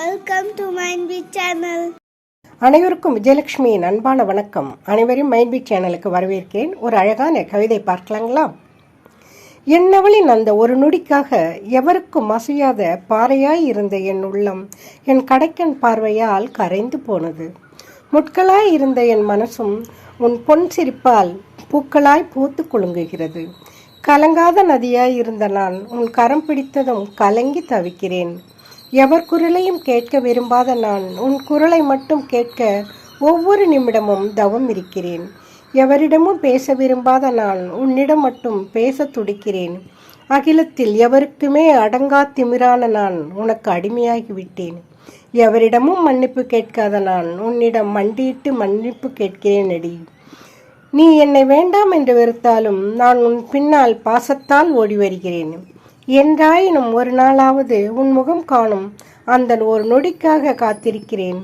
Welcome to mind B channel அனைவருக்கும் விஜயலட்சுமியின் அன்பான வணக்கம். அனைவரும் மைண்ட் பீட் சேனலுக்கு வரவேற்கிறேன். ஒரு அழகான கவிதை பார்க்கலாங்களா? என்னவளின் அந்த ஒரு நொடிக்காக எவருக்கும் அசையாத பாறையாய் இருந்த என் உள்ளம் என் கடைக்கன் பார்வையால் கரைந்து போனது. முட்களாய் இருந்த என் மனசும் உன் பொன் சிரிப்பால் பூக்களாய் பூத்து குலுங்குகிறது. கலங்காத நதியாய் இருந்த நான் உன் கரம் பிடித்ததும் கலங்கி தவிக்கிறேன். எவர் குரலையும் கேட்க விரும்பாத நான் உன் குரலை மட்டும் கேட்க ஒவ்வொரு நிமிடமும் தவம் இருக்கிறேன். எவரிடமும் பேச விரும்பாத நான் உன்னிடம் மட்டும் பேச துடிக்கிறேன். அகிலத்தில் எவருக்குமே அடங்கா திமிரான நான் உனக்கு அடிமையாகி விட்டேன் எவரிடமும் மன்னிப்பு கேட்காத நான் உன்னிடம் மண்டியிட்டு மன்னிப்பு கேட்கிறேன் அடி. நீ என்னை வேண்டாம் என்று வெறுத்தாலும் நான் உன் பின்னால் பாசத்தால் ஓடி வருகிறேன். என்றாயினும் ஒரு நாளாவது உன் முகம் காணும். அந்த ஒரு நொடிக்காக காத்திருக்கிறேன்.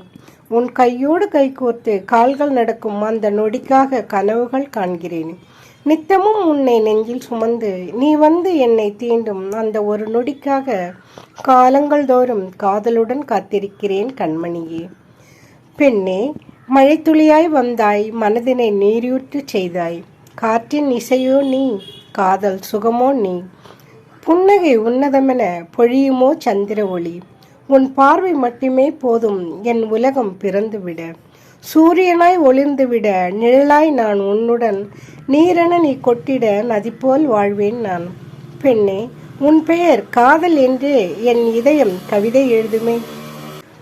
உன் கையோடு கைகோர்த்து கால்கள் நடக்கும் அந்த நொடிக்காக கனவுகள் காண்கிறேன். நித்தமும் உன்னை நெஞ்சில் சுமந்து நீ வந்து என்னை தீண்டும் அந்த ஒரு நொடிக்காக காலங்கள் தோறும் காதலுடன் காத்திருக்கிறேன் கண்மணியே. பெண்ணே மழைத்துளியாய் வந்தாய் மனதினை நீரூற்று செய்தாய். காற்றின் இசையோ நீ காதல் சுகமோ நீ. புன்னகை உன்னதமென பொழியுமோ சந்திர ஒளி? உன் பார்வை மட்டுமே போதும் என் உலகம் பிறந்துவிட. சூரியனாய் ஒளிர்ந்துவிட நிழலாய் நான் உன்னுடன். நீரென நீ கொட்டிட நதி போல் வாழ்வேன் நான். பெண்ணே உன் பெயர் காதல் என்று என் இதயம் கவிதை எழுதுமே.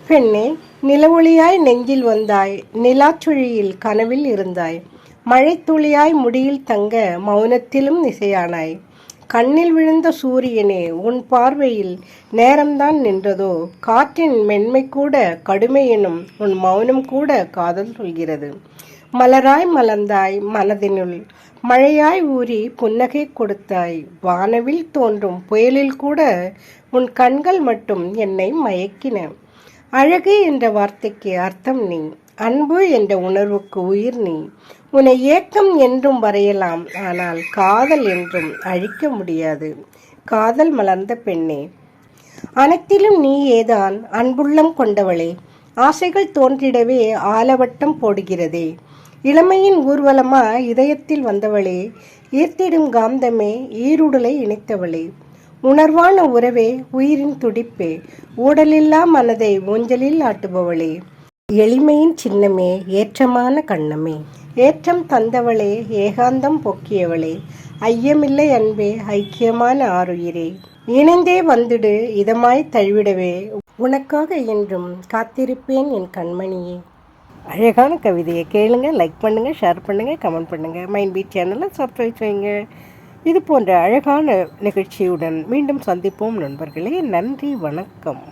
பெண்ணே நிலவொளியாய் நெஞ்சில் வந்தாய் நிலாச்சுழியில் கனவில் இருந்தாய். மழைத்துளியாய் முடியில் தங்க மௌனத்திலும் இசையானாய் கண்ணில் விழுந்த சூரியனே உன் பார்வையில் நேரம்தான் நின்றதோ? காற்றின் மென்மை கூட கடுமை எனும் உன் மௌனம் கூட காதல் சொல்கிறது. மலராய் மலர்ந்தாய் மனதினுள் மழையாய் ஊறி புன்னகை கொடுத்தாய். வானவில் தோன்றும் புயலில் கூட உன் கண்கள் மட்டும் என்னை மயக்கின. அழகு என்ற வார்த்தைக்கு அர்த்தம் நீ. அன்பு என்ற உணர்வுக்கு உயிர் நீ. உன்னை ஏக்கம் என்றும் வரையலாம் ஆனால் காதல் என்றும் அழிக்க முடியாது. காதல் மலர்ந்த பெண்ணே. அனைத்திலும் நீ ஏதான் அன்புள்ளம் கொண்டவளே. ஆசைகள் தோன்றிடவே ஆலவட்டம் போடுகிறதே. இளமையின் ஊர்வலமா இதயத்தில் வந்தவளே. ஈர்த்திடும் காந்தமே ஈருடலை இணைத்தவளே. உணர்வான உறவே உயிரின் துடிப்பே. ஊடலில்லா மனதை ஊஞ்சலில் ஆட்டுபவளே. எளிமையின் சின்னமே ஏற்றமான கண்ணமே. ஏற்றம் தந்தவளே ஏகாந்தம் பொக்கியவளே. ஐயமில்லை அன்பே ஐக்கியமான ஆறுயிரே இணைந்தே வந்துடு இதமாய் தழுவிடவே. உனக்காக என்றும் காத்திருப்பேன் என் கண்மணியே. அழகான கவிதையை கேளுங்க லைக் பண்ணுங்க ஷேர் பண்ணுங்க கமெண்ட் பண்ணுங்க. மைண்ட் பீட் சேனலை சப்ஸ்கிரைப் செய்யுங்க. இது போன்ற அழகான நிகழ்ச்சியுடன் மீண்டும் சந்திப்போம் நண்பர்களே. நன்றி வணக்கம்.